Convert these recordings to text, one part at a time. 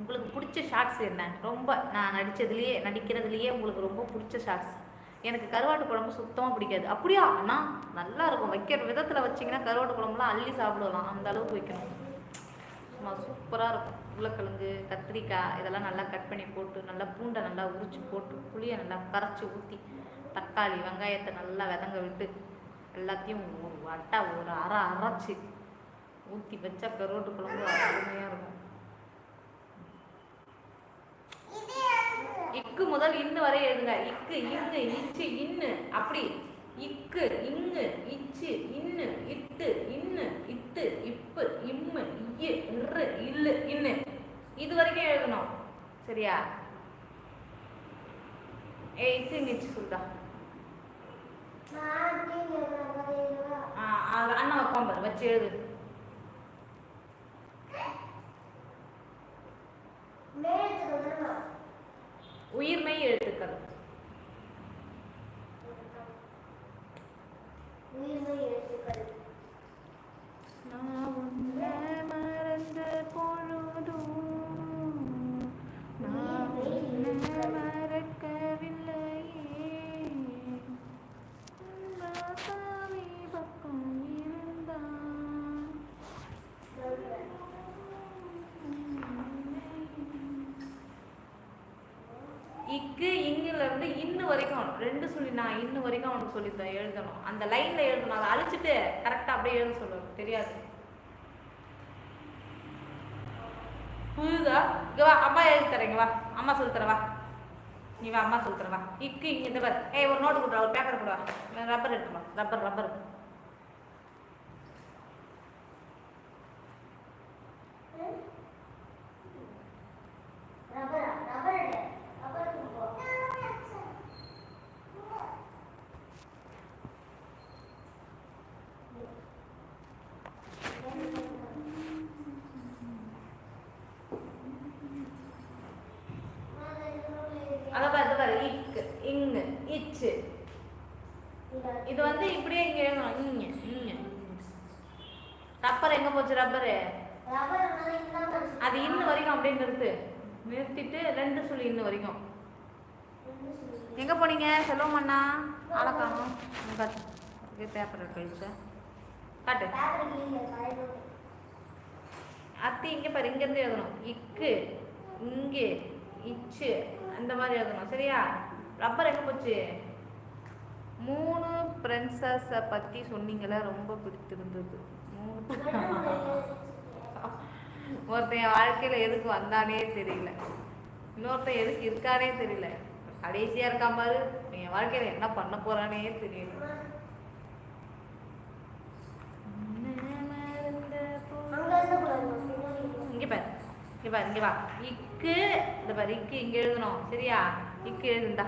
உங்களுக்கு பிடிச்ச ஷார்ட்ஸ் என்ன? ரொம்ப நான் நடித்ததுலேயே நடிக்கிறதுலையே உங்களுக்கு ரொம்ப பிடிச்ச ஷார்ட்ஸ் எனக்கு கருவாட்டு குழம்பு சுத்தமாக பிடிக்காது. அப்படியா? அண்ணா நல்லா இருக்கும். வைக்கிற விதத்தில் வச்சிங்கன்னா கருவாட்டு குழம்புலாம் அள்ளி சாப்பிடலாம். அந்த அளவுக்கு வைக்கணும். சும்மா சூப்பராக இருக்கும். உருளைக்கிழங்கு கத்திரிக்காய் இதெல்லாம் நல்லா கட் பண்ணி போட்டு நல்லா பூண்டை நல்லா உரிச்சு போட்டு புளியை நல்லா கரைச்சி ஊற்றி தக்காளி வெங்காயத்தை நல்லா விதங்க விட்டு எல்லாத்தையும் ஒரு வட்டை ஒரு அரை அரைச்சி ஊற்றி வச்சா கருவாட்டு குழம்பு அருமையாக இருக்கும். இக்கு முதல் இன்னு வரை எழுதுங்க. இக்கு இன்னு இச்சு இன்னு. அப்படி. இக்கு இங்கு இச்சு இன்னு இட்டு இன்னு இட்டு இப்பு இம்மு இய்யு இரு இல்லு இன்னு. இது வரைக்கும் எழுதணும். சரியா? ஏ இச்சு இங்கிச்சு ஆ, அண்ணா வைப்பான் பாரு. வச்சு எழுது. உயிர்மெய் எழுத்துக்கள். இக்கு இங்கிலிருந்து இன்னு வரைக்கும் ரெண்டு சொல்லி நான் இன்னு வரைக்கும் அவனுக்கு சொல்லி எழுதணும். அந்த லைன்ல எழுதணும். அதை அழிச்சிட்டு கரெக்டா அப்படியே எழுத சொல்லணும் தெரியாது. புரியுதா? இங்கே வா அம்மா எழுதி தரேங்க வா. அம்மா சொல்லி தரவா வா. நீ வா அம்மா சொல்லி தரவா வா. இக்கு இங்க இந்த பாரு. ஏய் ஒரு நோட்டு கொடுறா ஒரு பேப்பர் கொடுவா ரப்பர் எடுத்துவா ரப்பர் ரப்பர் அதை பாரு இது பாரு இக்கு இங்கு இச்சு இது வந்து இப்படியே இங்க எழுதணும் இங்க இங்க. ரப்பர் எங்க போச்சு ரப்பரு? அது இன்ன வரைக்கும் அப்படியே நிறுத்து. நிறுத்திட்டு ரெண்டு சொல்லி இன்ன வரைக்கும். எங்க போனீங்க? செல்வம் அண்ணா ஆளை காட்டு பேப்பர் கழிச்சு காட்டு. அத்தி இங்க பாரு இங்க இருந்து எழுதணும். இக்கு இங்கு இச்சு அந்த மாதிரி எழுதணும். சரியா? ரப்பர் எங்க போச்சு? மூணு பிரின்சஸை பற்றி சொன்னீங்களே ரொம்ப பிடித்திருந்தது. மூணு ஒருத்தன் என் எதுக்கு வந்தானே தெரியல. இன்னொருத்தன் எதுக்கு இருக்கானே தெரியல. கடைசியாக இருக்கான் பாரு என் வாழ்க்கையில் என்ன பண்ண போகிறானே தெரியல. இங்கே பாரு இங்கே பாரு இங்கே வா. இக்கு இந்த பாரு இக்கு இங்கே எழுதணும் சரியா? இக்கு எழுதுந்தா.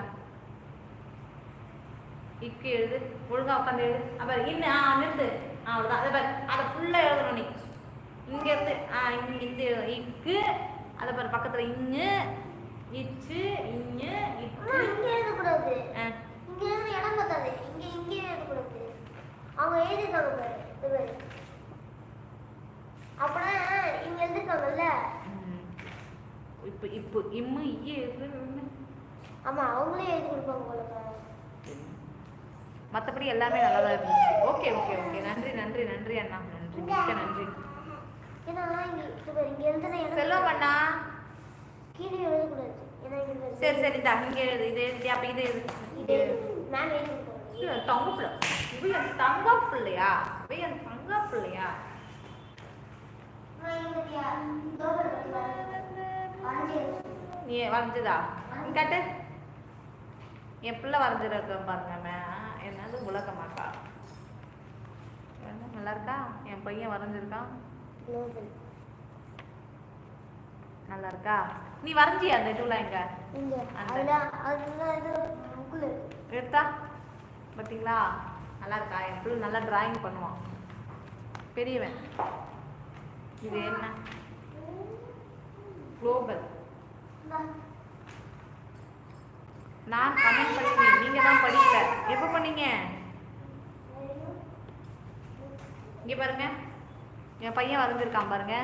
இக்கு எழுது ஒழுங்கா உட்காந்து எழுது. அப்புறம் இன்னும் ஆ நிறுத்து. ஆ அவ்வளோதான் அதை பாரு அதை ஃபுல்லாக எழுதணும் நீ. இங்க இருந்து ஆ இங்க இந்த. இக்கு. அதை பாரு பக்கத்துல இங்கு இச்சு இங்கு இக்கு ஆ. அவங்க எழுதிருக்காங்க பாரு இது பாரு. அப்பனா இங்க எழுதிருக்காங்கல்ல. இப்போ இப்போ இம்மு இய்யு எழுது ஆமா அவங்களே எழுதி கொடுப்பாங்க போல மற்றபடி எல்லாமே நல்லா தான் இருந்துச்சு. ஓகே ஓகே ஓகே நன்றி நன்றி நன்றி அண்ணா. நன்றி மிக்க நன்றி. செல்வம் அண்ணா. சரி சரி இந்தா இங்கே எழுது. இது எழுதி அப்போ இது இது தங்க பிள்ளை. இவ என் தங்க பிள்ளையா? இவ என் தங்க பிள்ளையா? அம்மா, இங்க பாத்தியா? இதோ பாரு, பாத்தியா? வரைஞ்சி எழுதி. நீ வரைஞ்சதா நீ காட்டு என் பிள்ளை வரைஞ்சிருக்க பாருங்க என்னது உலக மாட்டா நல்லா இருக்கா என் பையன் வரைஞ்சிருக்கான். நல்லா இருக்கா நீ வரைஞ்சியா அந்த இதுல எங்க? எடுத்தா பார்த்தீங்களா நல்லா இருக்கா. என் பிள்ளை நல்லா டிராயிங் பண்ணுவான். பெரியவன். இது என்ன? குளோபல். நான் கமெண்ட் பண்ணிருக்கேன் நீங்க தான் படிக்கல எப்போ பண்ணீங்க? இங்க பாருங்க. என் பையன் வரைஞ்சிருக்கான் பாருங்க.